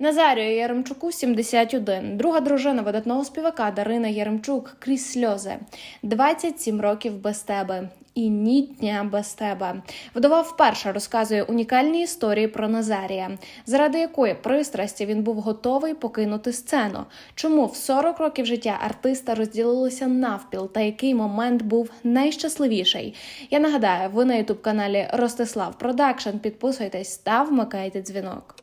Назарію Яремчуку 71. Друга дружина видатного співака Дарина Яремчук крізь сльози. 27 років без тебе. І ні дня без тебе. Вдова вперше розказує унікальні історії про Назарія, заради якої пристрасті він був готовий покинути сцену. Чому в 40 років життя артиста розділилися навпіл, та який момент був найщасливіший? Я нагадаю, ви на ютуб каналі Ростислав Продакшн. Підписуйтесь та вмикайте дзвінок.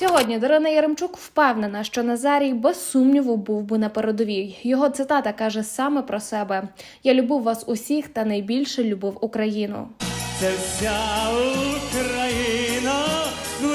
Сьогодні Дарина Яремчук впевнена, що Назарій без сумніву був би на передовій. Його цитата каже саме про себе: Я любив вас усіх та найбільше любив Україну. Це вся Україна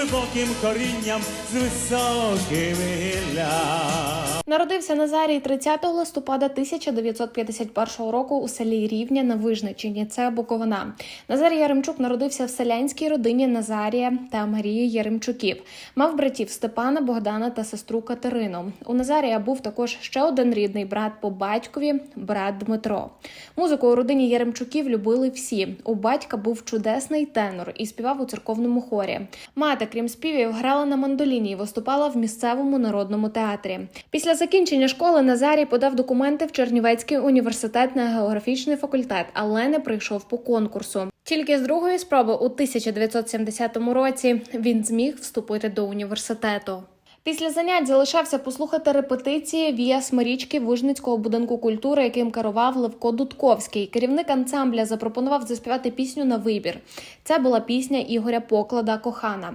глибоким корінням, з високими гіллями. Народився Назарій 30 листопада 1951 року у селі Рівня на Вижничині. Це Буковина. Назарій Яремчук народився в селянській родині Назарія та Марії Яремчуків. Мав братів Степана, Богдана та сестру Катерину. У Назарія був також ще один рідний брат по батькові, брат Дмитро. Музику у родині Яремчуків любили всі. У батька був чудесний тенор і співав у церковному хорі. Мати, крім співів, грала на мандоліні і виступала в місцевому народному театрі. Після закінчення школи Назарій подав документи в Чернівецький університет на географічний факультет, але не прийшов по конкурсу. Тільки з другої спроби у 1970 році він зміг вступити до університету. Після занять залишався послухати репетиції Вія Смирічки Вижницького будинку культури, яким керував Левко Дудковський. Керівник ансамбля запропонував заспівати пісню на вибір. Це була пісня Ігоря Поклада Кохана.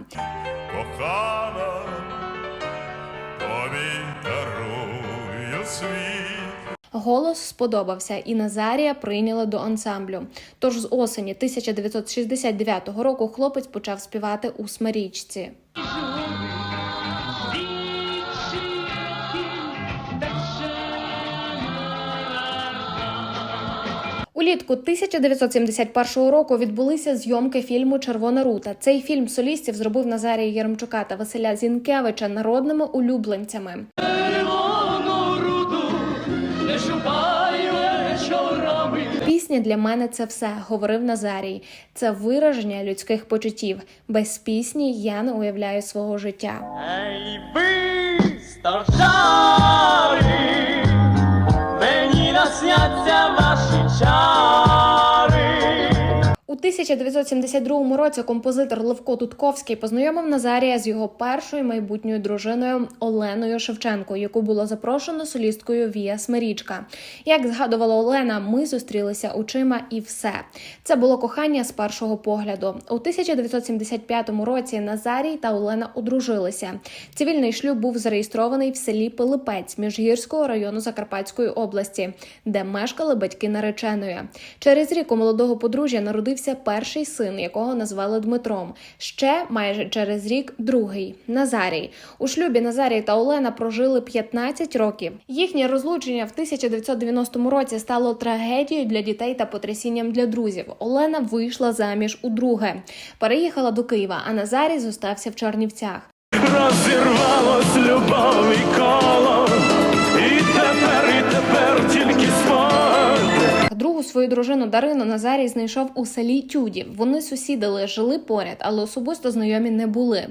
кохана, дарую світ. Голос сподобався, і Назарія прийняли до ансамблю. Тож з осені 1969 року хлопець почав співати у Смирічці. Улітку 1971 року відбулися зйомки фільму Червона рута. Цей фільм солістів зробив Назарія Єремчука та Василя Зінкевича народними улюбленцями. Пісня для мене це все, говорив Назарій. Це вираження людських почуттів. Без пісні я не уявляю свого життя. Ей, ви, старшари, мені насняться 1972 році композитор Левко Тутковський познайомив Назарія з його першою майбутньою дружиною Оленою Шевченко, яку було запрошено солісткою Вія Смирічка. Як згадувала Олена, ми зустрілися очима і все. Це було кохання з першого погляду. У 1975 році Назарій та Олена одружилися. Цивільний шлюб був зареєстрований в селі Пилипець Міжгірського району Закарпатської області, де мешкали батьки нареченої. Через рік у молодого подружжя народився перший син, якого назвали Дмитром. Ще майже через рік другий Назарій. У шлюбі Назарій та Олена прожили 15 років. Їхнє розлучення в 1990 році стало трагедією для дітей та потрясінням для друзів. Олена вийшла заміж у друге, переїхала до Києва, а Назарій зостався в Чернівцях. Розірвалось любов і коло, Другу свою дружину Дарину Назарій знайшов у селі Тюді. Вони сусідили, жили поряд, але особисто знайомі не були.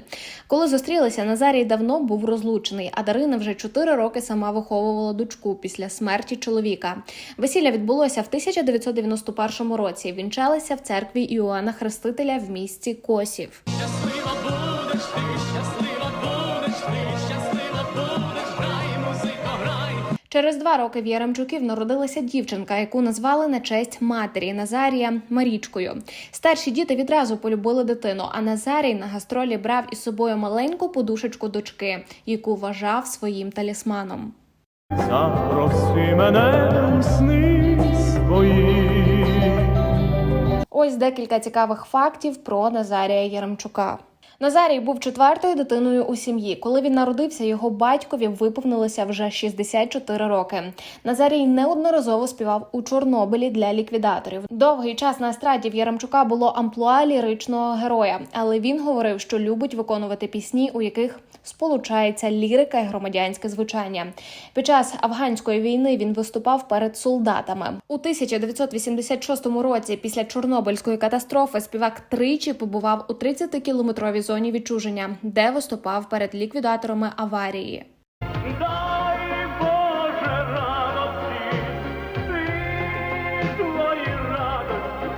Коли зустрілися, Назарій давно був розлучений, а Дарина вже чотири роки сама виховувала дочку після смерті чоловіка. Весілля відбулося в 1991 році. Вінчалися в церкві Іоанна Хрестителя в місті Косів. Через два роки в Яремчуків народилася дівчинка, яку назвали на честь матері Назарія Марічкою. Старші діти відразу полюбили дитину, а Назарій на гастролі брав із собою маленьку подушечку дочки, яку вважав своїм талісманом. Запроси мене сни свої. Ось декілька цікавих фактів про Назарія Яремчука. Назарій був четвертою дитиною у сім'ї. Коли він народився, його батькові виповнилося вже 64 роки. Назарій неодноразово співав у Чорнобилі для ліквідаторів. Довгий час на естраді в Яремчука було амплуа ліричного героя, але він говорив, що любить виконувати пісні, у яких сполучається лірика і громадянське звучання. Під час афганської війни він виступав перед солдатами у 1986 році. Після Чорнобильської катастрофи співак тричі побував у 30-кілометровій зоні відчуження, де виступав перед ліквідаторами аварії.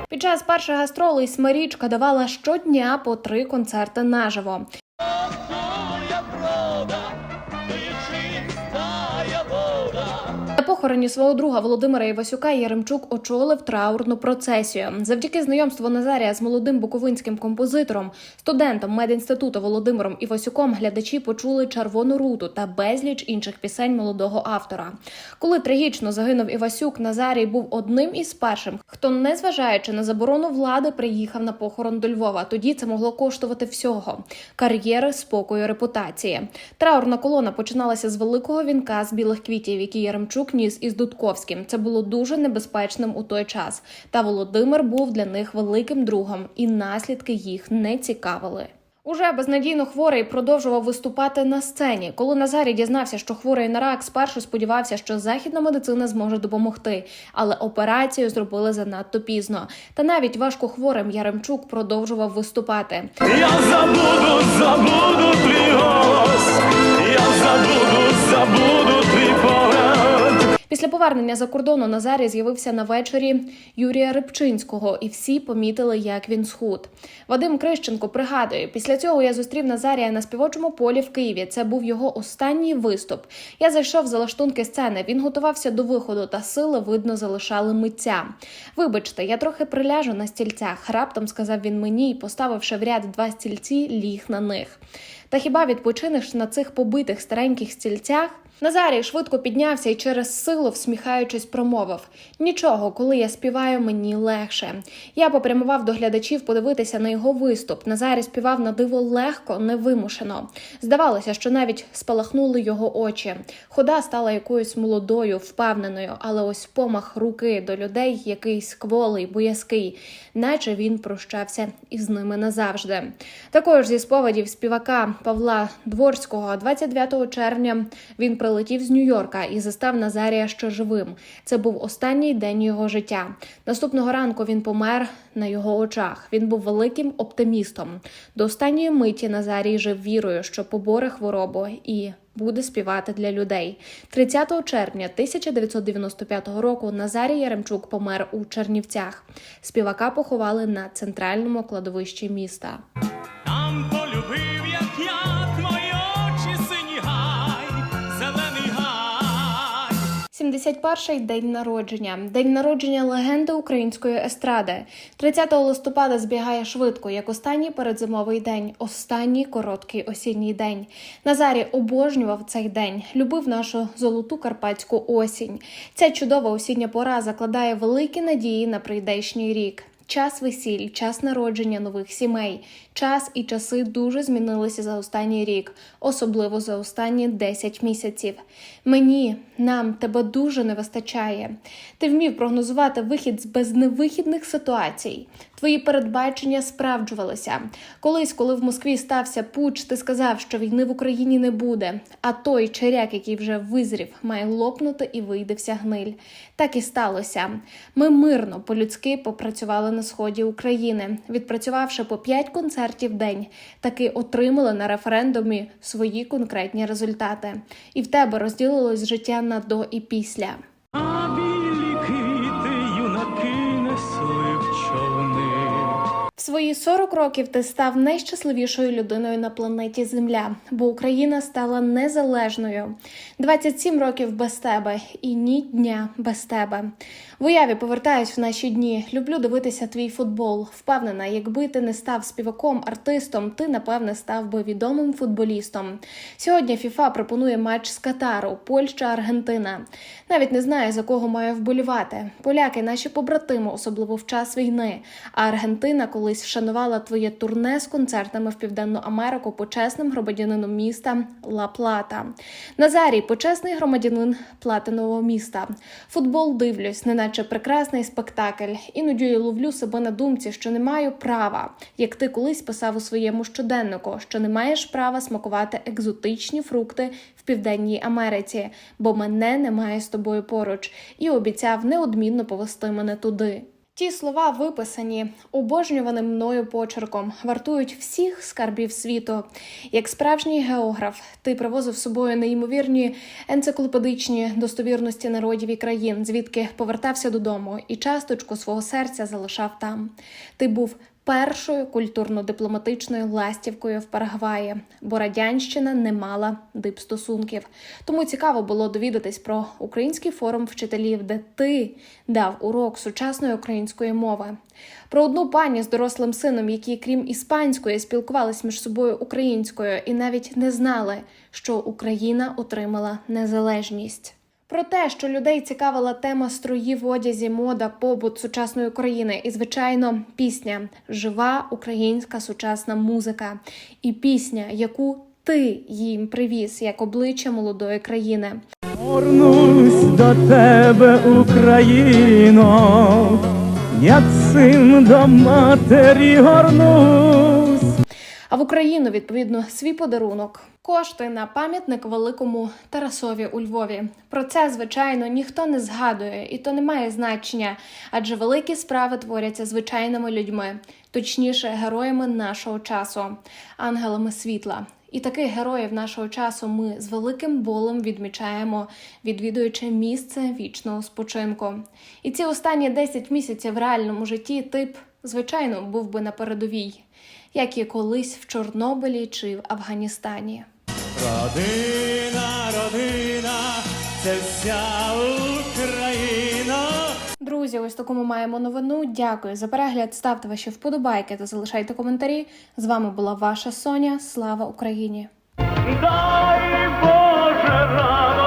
Під час перших гастролей Смирічка давала щодня по три концерти наживо. Похороні свого друга Володимира Івасюка Яремчук очолив траурну процесію. Завдяки знайомству Назарія з молодим буковинським композитором, студентом медінституту Володимиром Івасюком, глядачі почули червону руту та безліч інших пісень молодого автора. Коли трагічно загинув Івасюк, Назарій був одним із перших, хто, незважаючи на заборону влади, приїхав на похорон до Львова. Тоді це могло коштувати всього кар'єри, спокою, репутації. Траурна колона починалася з великого вінка з білих квітів, який Яремчук ніс із Дудковським. Це було дуже небезпечним у той час. Та Володимир був для них великим другом, і наслідки їх не цікавили. Уже безнадійно хворий продовжував виступати на сцені. Коли Назарій дізнався, що хворий на рак, спершу сподівався, що західна медицина зможе допомогти, але операцію зробили занадто пізно. Та навіть важкохворим Яремчук продовжував виступати. Я забуду, забуду твій голос, я забуду, забуду твій повернення за кордону Назарій з'явився на вечорі Юрія Рибчинського, і всі помітили, як він схуд. Вадим Крищенко пригадує: після цього я зустрів Назарія на співочому полі в Києві. Це був його останній виступ. Я зайшов за лаштунки сцени. Він готувався до виходу, та сили видно залишали митця. Вибачте, я трохи приляжу на стільцях. Раптом сказав він мені і, поставивши в ряд два стільці, ліг на них. Та хіба відпочинеш на цих побитих стареньких стільцях? Назарій швидко піднявся і через силу, всміхаючись, промовив: Нічого, коли я співаю, мені легше. Я попрямував до глядачів подивитися на його виступ. Назарій співав на диво легко, невимушено. Здавалося, що навіть спалахнули його очі. Хода стала якоюсь молодою, впевненою, але ось помах руки до людей якийсь кволий, боязкий, наче він прощався із ними назавжди. Також зі сповідів співака Павла Дворського 29 червня він прилетів з Нью-Йорка і застав Назарія ще живим. Це був останній день його життя. Наступного ранку він помер на його очах. Він був великим оптимістом. До останньої миті Назарій жив вірою, що поборе хворобу і буде співати для людей. 30 червня 1995 року Назарій Яремчук помер у Чернівцях. Співака поховали на центральному кладовищі міста. 71-й день народження, день народження легенди української естради. 30 листопада збігає швидко, як останній передзимовий день, останній короткий осінній день. Назарій обожнював цей день, любив нашу золоту карпатську осінь. Ця чудова осіння пора закладає великі надії на прийдешній рік. Час весіль, час народження нових сімей. Час і часи дуже змінилися за останній рік, особливо за останні 10 місяців. Мені, нам тебе дуже не вистачає. Ти вмів прогнозувати вихід з безневихідних ситуацій. Твої передбачення справджувалися. Колись, коли в Москві стався пуч, ти сказав, що війни в Україні не буде. А той черяк, який вже визрів, має лопнути і вийде гниль. Так і сталося. Ми мирно, по-людськи попрацювали на сході України, відпрацювавши по 5 концертів в день, таки отримали на референдумі свої конкретні результати. І в тебе розділилось життя на до і після. А білі квіти юнаки несли в човни. В свої 40 років ти став найщасливішою людиною на планеті Земля, бо Україна стала незалежною. 27 років без тебе і ні дня без тебе. В уяві повертаюсь в наші дні. Люблю дивитися твій футбол. Впевнена, якби ти не став співаком, артистом, ти напевне став би відомим футболістом. Сьогодні ФІФА пропонує матч з Катару, Польща, Аргентина. Навіть не знаю за кого маю вболівати. Поляки наші побратими, особливо в час війни. А Аргентина колись вшанувала твоє турне з концертами в Південну Америку почесним громадянином міста Ла Плата. Назарій, почесний громадянин платинового міста. Футбол дивлюсь, неначе прекрасний спектакль. Іноді я ловлю себе на думці, що не маю права, як ти колись писав у своєму щоденнику, що не маєш права смакувати екзотичні фрукти в Південній Америці, бо мене немає з тобою поруч, і обіцяв неодмінно повести мене туди. Ті слова виписані обожнюваним мною почерком, вартують всіх скарбів світу. Як справжній географ, ти привозив з собою неймовірні енциклопедичні достовірності народів і країн, звідки повертався додому, і часточку свого серця залишав там. Ти був першою культурно-дипломатичною ластівкою в Парагваї, бо радянщина не мала дипстосунків. Тому цікаво було довідатись про український форум вчителів, де ти дав урок сучасної української мови. Про одну пані з дорослим сином, які, крім іспанської, спілкувались між собою українською і навіть не знали, що Україна отримала незалежність. Про те, що людей цікавила тема строїв в одязі, мода, побут сучасної України, і звичайно, пісня жива українська сучасна музика, і пісня, яку ти їм привіз як обличчя молодої країни. Горнусь до тебе, Україно, як син до матері горнусь. А в Україну відповідно свій подарунок. Кошти на пам'ятник великому Тарасові у Львові. Про це, звичайно, ніхто не згадує, і то не має значення, адже великі справи творяться звичайними людьми, точніше, героями нашого часу, ангелами світла. І таких героїв нашого часу ми з великим болем відмічаємо, відвідуючи місце вічного спочинку. І ці останні 10 місяців в реальному житті тип, звичайно, був би на передовій, як і колись в Чорнобилі чи в Афганістані. Родина, родина, це вся Україна. Друзі, ось таку ми маємо новину. Дякую за перегляд. Ставте ваші вподобайки та залишайте коментарі. З вами була ваша Соня. Слава Україні! Дай Боже